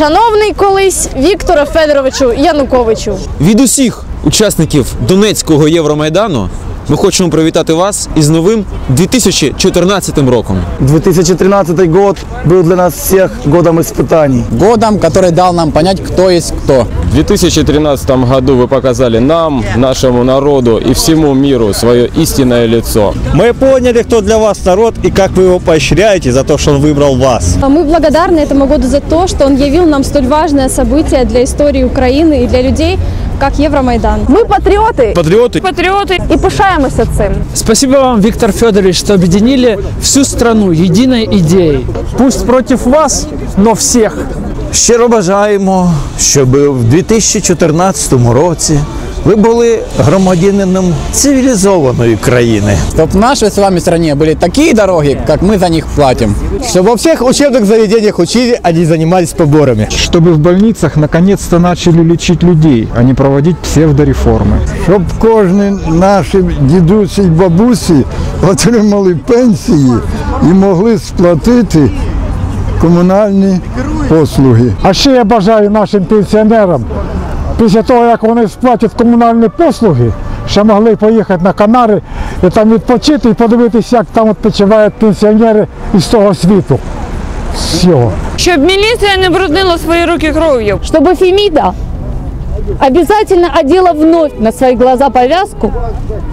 Шановний колись Вікторе Федоровичу Януковичу. Від усіх учасників Донецького Євромайдану ми хочемо привітати вас із новим 2014 роком. 2013 год был для нас всех годом испытаний. Годом, который дал нам понять, кто есть кто. В 2013 году вы показали нам, нашему народу и всему миру свое истинное лицо. Мы поняли, кто для вас народ и как вы его поощряете за то, что он выбрал вас. Мы благодарны этому году за то, что он явил нам столь важное событие для истории Украины и для людей, как Евромайдан. Ми патріоти Патриоты. Патріоти і пишаємося цим. Спасибо вам, Виктор Федорович, что объединили всю страну единой идеей. Пусть против вас, но всех. Щиро бажаємо, щоб в 2014 році ви були громадянином цивілізованої країни. Чтоб в нашей с вами стране были такие дороги, как мы за них платим. Чтобы во всех учебных заведениях учили, а не занимались поборами. чтобы в больницах наконец-то начали лечить людей, а не проводить псевдореформы. щоб кожен наші дідусі й бабусі отримали пенсії і могли сплатити комунальні послуги. А ще я бажаю нашим пенсіонерам, після того, як вони сплатять комунальні послуги, ще могли поїхати на Канари і там відпочити і подивитися, як там відпочивають пенсіонери із того світу. Всього. Щоб міліція не бруднила свої руки кров'ю. Чтобы Фемида обязательно одела вновь на свои глаза повязку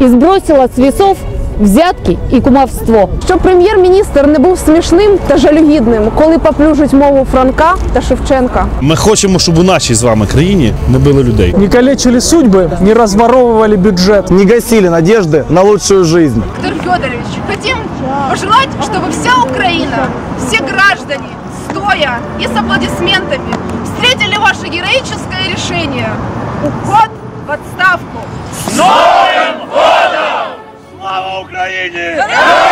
и сбросила с весов взятки і кумовство. Щоб прем'єр-міністр не був смішним та жалюгідним, коли поплюжить мову Франка та Шевченка. Ми хочемо, щоб у нашій з вами країні не били людей. Не калечили судьбы, не разворовывали бюджет. Не гасили надежды на лучшую жизнь. Виктор Федорович, хотим пожелать, чтобы вся Украина, все граждане, стоя и с аплодисментами, встретили ваше героическое решение – уход в отставку. Слава Bravo!